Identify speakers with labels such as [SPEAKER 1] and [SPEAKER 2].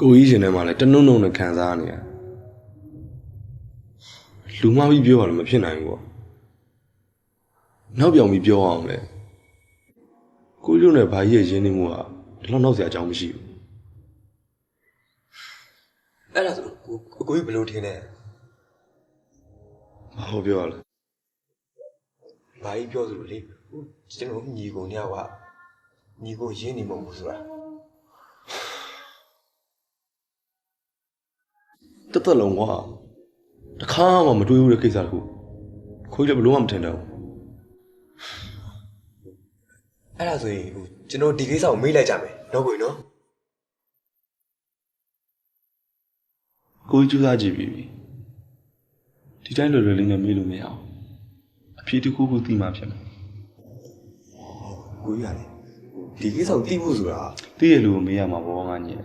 [SPEAKER 1] ကိုကြီးရှင်ထဲမှာလည်းတနှုံနှုံနဲ့ခံစားနေရလူမပြီးပြောရလို့မဖြစ်နိုင်ဘူးပေါ့နောက်ပြောင်ပြီးပြောအောင်လေကိုကြီးနဲ့ဘာကြီးရဲ့ရင်းနှီးမှုဟာဒီလောက်နောက်စရာအကြောင်းမရှိဘူး
[SPEAKER 2] အဲ့ဒါဆိုကိုကိုကြီးဘယ်လိုထင်လဲ
[SPEAKER 1] မဟုတ်ပြောရလဲ
[SPEAKER 2] ဘာကြီးပြောသလိုလေကျွန်တော်ညီကိုညကွာညီကိုရင်းနေမဟုတ်ဘူးဆိုတာ
[SPEAKER 1] တက်တက်လုံးကွာတခါမှမတွေးဘူးတဲ့ကိစ္စတခုကိုကြီးလည်းဘလို့မှမထင်တော့ဘူး
[SPEAKER 2] အဲ့ဒါဆိုရင်ဟိုကျွန်တော်ဒီကိစ္စကိုမေးလိုက်ကြမယ်နော်ကိုကြီးနော်
[SPEAKER 1] ကိုကြီးကြိုးစားကြည့်ပြီဒီတိုင်းလွယ်လွယ်လေးနဲ့မေးလို့မရအောင်အဖြေတစ်ခုခုသိမှဖြစ်မှာ
[SPEAKER 2] ကိုကြီးကလေဒီကိစ္စကိုသိဖို့ဆိုတာ
[SPEAKER 1] သိရလူကိုမေးရမှာဘောငါညင်တယ်